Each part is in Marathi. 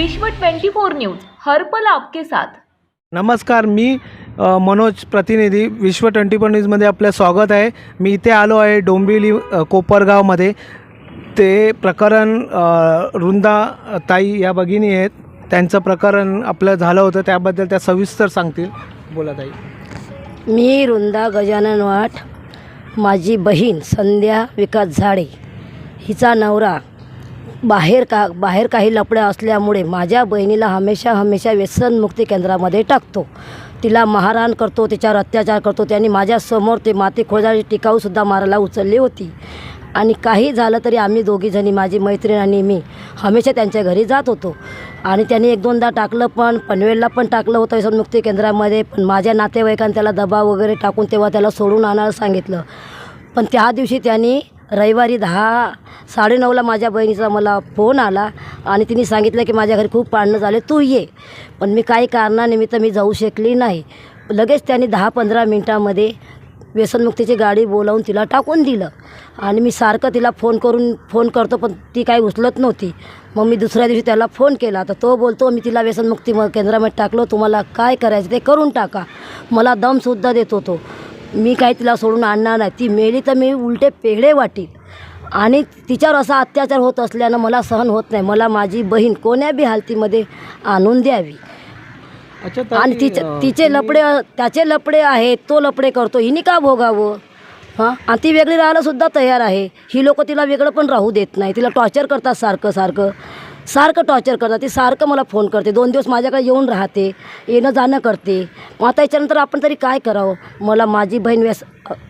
विश्व 24 न्यूज हर्पल आपके साथ. नमस्कार मी मनोज प्रतिनिधी विश्व ट्वेंटी फोर न्यूजमध्ये आपलं स्वागत आहे. मी इथे आलो आहे डोंबिवली कोपरगावमध्ये. ते प्रकरण रुंदा ताई या भगिनी आहेत. त्यांचं प्रकरण आपलं झालं होतं त्याबद्दल त्या सविस्तर सांगतील. बोला ताई. मी रुंदा गजानन वाट माझी बहीण संध्या विकास झाडे हिचा नवरा बाहेर का बाहेर काही लपड्या असल्यामुळे माझ्या बहिणीला हमेशा हमेशा व्यसनमुक्ती केंद्रामध्ये टाकतो. तिला मारहाण करतो तिच्यावर अत्याचार करतो. त्यांनी माझ्यासमोर ते माती खोदाची टिकाऊसुद्धा मारायला उचलली होती. आणि काही झालं तरी आम्ही दोघीजणी माझी मैत्रीण आणि मी हमेशा त्यांच्या घरी जात होतो. आणि त्यांनी एक दोनदा टाकलं पण पनवेलला पण टाकलं होतं व्यसनमुक्ती केंद्रामध्ये. पण माझ्या नातेवाईकांनी त्याला दबाव वगैरे टाकून तेव्हा त्याला सोडून आणायला सांगितलं. पण त्या दिवशी त्यांनी रविवारी दहा साडेनऊला माझ्या बहिणीचा मला फोन आला आणि तिने सांगितलं की माझ्या घरी खूप पाळणं झाले तू ये. पण मी काही कारणानिमित्त मी जाऊ शकली नाही. लगेच त्यांनी दहा पंधरा मिनटामध्ये व्यसनमुक्तीची गाडी बोलावून तिला टाकून दिलं. आणि मी सारखं तिला फोन करून फोन करतो पण ती काही उचलत नव्हती. मग मी दुसऱ्या दिवशी त्याला फोन केला. तर तो बोलतो मी तिला व्यसनमुक्ती म- केंद्रामध्ये टाकलो तुम्हाला काय करायचं ते करून टाका. मला दमसुद्धा देत होतो मी काही तिला सोडून आणणार नाही. ती मेली तर मी उलटे पेढे वाटील. आणि तिच्यावर असा अत्याचार होत असल्यानं मला सहन होत नाही. मला माझी बहीण कोण्या बी हालतीमध्ये आणून द्यावी. अच्छा आणि तिचे तिचे लपडे त्याचे लपडे आहेत तो लपडे करतो. हिने का भोगावं? हां? आणि ती वेगळी राहायला सुद्धा तयार आहे. ही लोक तिला वेगळं पण राहू देत नाही. तिला टॉर्चर करतात सारखं सारखं. सारखं टॉर्चर करतात. ती सारखं मला फोन करते. दोन दिवस माझ्याकडे येऊन राहते. येणं जाणं करते. मग आता याच्यानंतर आपण तरी काय करावं? मला माझी बहीण व्यस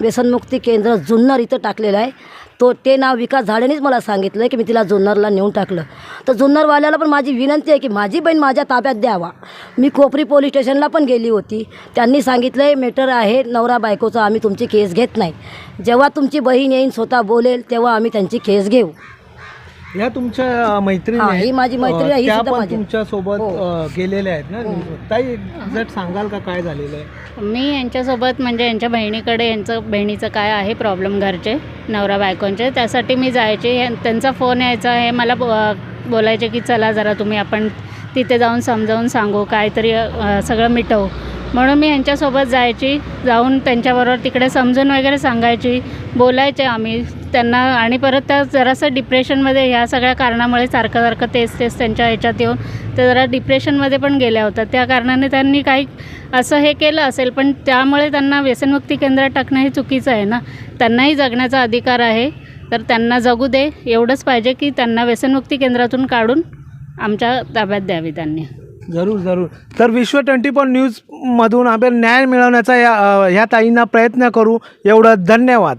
व्यसनमुक्ती केंद्र जुन्नर इथं टाकलेलं आहे. तो ते नाव विकास झाडेनेच मला सांगितलं की मी तिला जुन्नरला नेऊन टाकलं. तर जुन्नरवाल्याला पण माझी विनंती आहे की माझी बहीण माझ्या ताब्यात द्यावा. मी कोपरी पोलीस स्टेशनला पण गेली होती. त्यांनी सांगितलं आहे मेटर आहे नवरा बायकोचा आम्ही तुमची केस घेत नाही. जेव्हा तुमची बहीण येईन स्वतः बोलेल तेव्हा आम्ही त्यांची केस घेऊ. या तुमच्या मैत्रिणी हा, आहेत. ही माझी मैत्रीण आहे, ही त्या सुद्धा पण माझी. तुमच्यासोबत हो. अ, गेलेल्या आहेत ना ताई एक्झॅक्ट सांगाल का काय झालेलं आहे मी यांच्यासोबत म्हणजे यांच्या बहिणीकडे यांचं बहिणीचं काय आहे प्रॉब्लेम घरचे नवरा बायकोंचे त्यासाठी मी जायचे हे- त्यांचा फोन यायचा हे मला बो बोलायचे की चला जरा तुम्ही आपण तिथे जाऊन समजावून सांगू काहीतरी अ, सगळं मिटवू म्हणून मी यांच्यासोबत जायची जाऊन त्यांच्याबरोबर तिकडे समजून वगैरे सांगायची बोलायचे आम्ही त्यांना आणि परत त्या जरासं डिप्रेशनमध्ये ह्या सगळ्या कारणामुळे सारखं सारखं तेच तेच त्यांच्या ह्याच्यात येऊन त्या जरा डिप्रेशनमध्ये पण गेल्या होत्या. त्या कारणाने त्यांनी काही असं हे केलं असेल पण त्यामुळे त्यांना व्यसनमुक्ती केंद्रात टाकणं हे चुकीचं आहे ना. त्यांनाही जगण्याचा अधिकार आहे तर त्यांना जगू दे. एवढंच पाहिजे की त्यांना व्यसनमुक्ती केंद्रातून काढून आमच्या ताब्यात द्यावी त्यांनी. जरूर जरूर. तर विश्व ट्वेंटी फोर न्यूजमधून आपण न्याय मिळवण्याचा या ह्या ताईंना प्रयत्न करू. एवढं धन्यवाद.